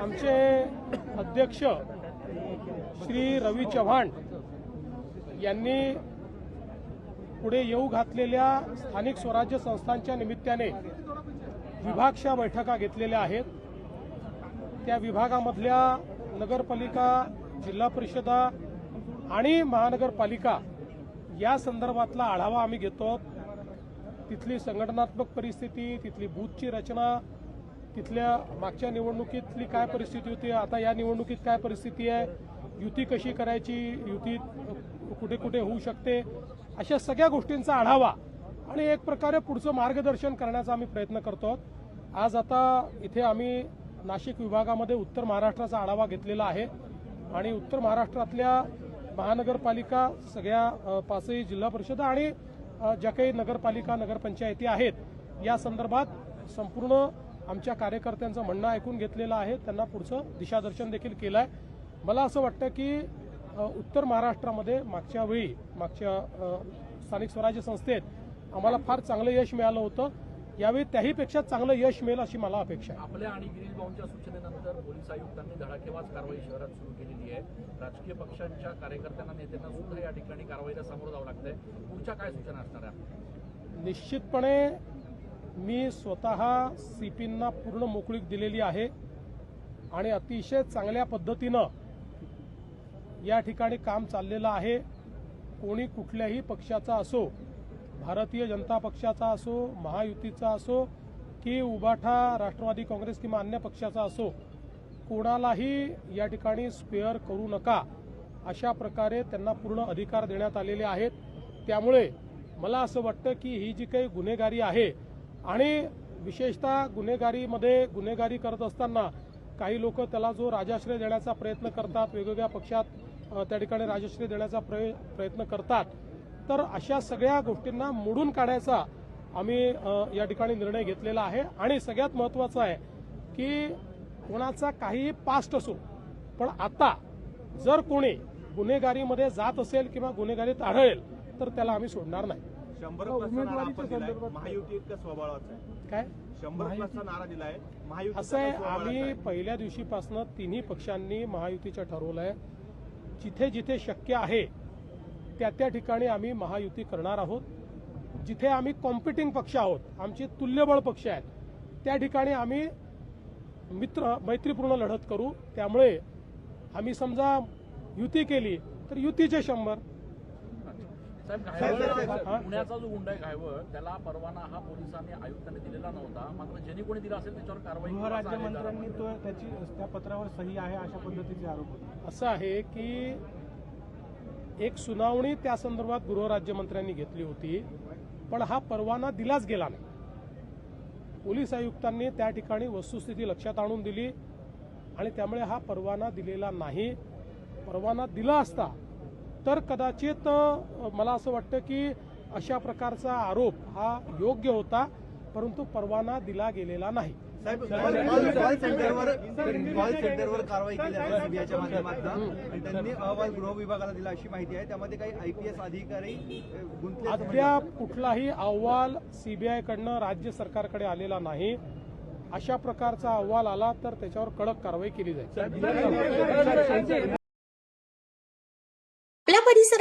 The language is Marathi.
आमचे अध्यक्ष श्री रवी चव्हाण यांनी पुढे येऊ घातलेल्या स्थानिक स्वराज्य संस्थांच्या निमित्ताने विभागशा बैठका घेतलेल्या आहेत. त्या विभागामधल्या नगरपालिका जिल्हा परिषदा आणि महानगरपालिका या संदर्भातला आढावा आम्ही घेतो. तिथली संघटनात्मक परिस्थिती तिथली बूथची रचना तिथल्या मागच्या निवडणुकीतली काय परिस्थिती होती? आता या निवडणुकीत काय परिस्थिती आहे? युती कशी करायची? युती कुठे कुठे होऊ शकते? अशा सगळ्या गोष्टींचा आढावा आणि एक प्रकारे पुढचं मार्गदर्शन करण्याचा आम्ही प्रयत्न करतो आज आता इथे आम्ही नाशिक विभागामध्ये उत्तर महाराष्ट्राचा आढावा घेतलेला आहे आणि उत्तर महाराष्ट्रातल्या महानगरपालिका सगळ्या पाचही जिल्हा परिषदा आणि ज्या काही नगरपालिका नगरपंचायती आहेत या संदर्भात संपूर्ण आमच्या कार्यकर्त्यांचं म्हणणं ऐकून घेतलेलं आहे. त्यांना पुढचं दिशादर्शन देखील केलं आहे मला असं वाटतं की उत्तर महाराष्ट्रामध्ये मागच्या वेळी मागच्या स्थानिक स्वराज्य संस्थेत आम्हाला फार चांगलं यश मिळालं होतं. यावेळी त्याहीपेक्षा चांगलं यश मिळेल अशी मला अपेक्षा आहे. आपल्या आणि गिरीश भाऊंच्या सूचनेनंतर पोलीस आयुक्तांनी धडाकेबाज कारवाई शहरात सुरू केलेली आहे. राजकीय पक्षांच्या कार्यकर्त्यांना नेत्यांना सुद्धा या ठिकाणी कारवाईला सामोरं जावं लागतंय. पुढच्या काय सूचना असणार आहे निश्चितपणे मी स्वतः सीपींना पूर्ण मोकळीक दिलेली आहे आणि अतिशय चांगल्या पद्धतीनं या ठिकाणी काम चाललेलं आहे. कोणी कुठल्याही पक्षाचा असो भारतीय जनता पक्षाचा असो महायुतीचा असो की उबाठा राष्ट्रवादी काँग्रेस किंवा अन्य पक्षाचा असो कोणालाही या ठिकाणी स्पेअर करू नका अशा प्रकारे त्यांना पूर्ण अधिकार देण्यात आलेले आहेत. त्यामुळे मला असं वाटतं की ही जी काही गुन्हेगारी आहे आणि विशेषतः गुन्हेगारीमध्ये गुन्हेगारी करत असताना काही लोक त्याला जो राजाश्रय देण्याचा प्रयत्न करतात वेगवेगळ्या पक्षात त्या ठिकाणी राजाश्रय देण्याचा प्रय प्रयत्न करतात. तर अशा सगळ्या गोष्टींना मोडून काढायचा आम्ही या ठिकाणी निर्णय घेतलेला आहे. आणि सगळ्यात महत्वाचं आहे की कोणाचा काहीही पास्ट असो पण आता जर कोणी गुन्हेगारीमध्ये जात असेल किंवा गुन्हेगारीत आढळेल तर त्याला आम्ही सोडणार नाही. शंभर हो, प्लसचा नारा उमेदवारीच्या आपण दिलाय. संदर्भात- महायुती इतका स्वभावाचा आहे. काय? शंभर प्लसचा नारा दिलाय. महायुती असं आहे आम्ही पहिल्या दिवशीपासून तिन्ही पक्षांनी महायुतीचं ठरवलं आहे जिथे जिथे शक्य आहे त्या त्या ठिकाणी आम्ही महायुती करणार आहोत. जिथे आम्ही कॉम्पिटिंग पक्ष आहोत आमचे तुल्यबळ पक्ष आहेत त्या ठिकाणी आम्ही मित्र मैत्रीपूर्ण लढत करू. त्यामुळे आम्ही समजा युती केली तर युतीचे शंभर साहेब? पुण्याचा जो गुंडा आहे घायवळ त्याला परवाना हा पोलिसांनी आयुक्तांनी दिलेला नव्हता मात्र ज्यांनी कोणी दिला असेल त्याच्यावर कारवाई. गृहराज्यमंत्र्यांनी तो त्याची त्या पत्रावर सही आहे अशा पद्धतीचे आरोप होते असं आहे की एक सुनावणी त्या संदर्भात गृहराज्यमंत्र्यांनी घेतली होती पण हा परवाना दिलाच गेला नाही पोलीस आयुक्तांनी त्या ठिकाणी वस्तुस्थिती लक्षात आणून दिली आणि त्यामुळे हा परवाना दिलेला नाही परवाना दिला असता तर कदाचित मला असं वाटतं की अशा प्रकारचा आरोप हा योग्य होता परंतु परवाना दिला गेलेला नाही साहेब कॉल कॉल सेंटरवर कॉल सेंटरवर कारवाई केली आहे सीबीआयच्या माध्यमातून त्यांनी अहवाल गृह विभागाला दिला अशी माहिती आहे त्यामध्ये काही आयपीएस अधिकारी अ, गुंतले असं अद्याप कुठलाही अहवाल सीबीआय कडनं राज्य सरकारकडे आलेला नाही अशा प्रकारचा अहवाल आला तर त्याच्यावर कडक कारवाई केली जाईल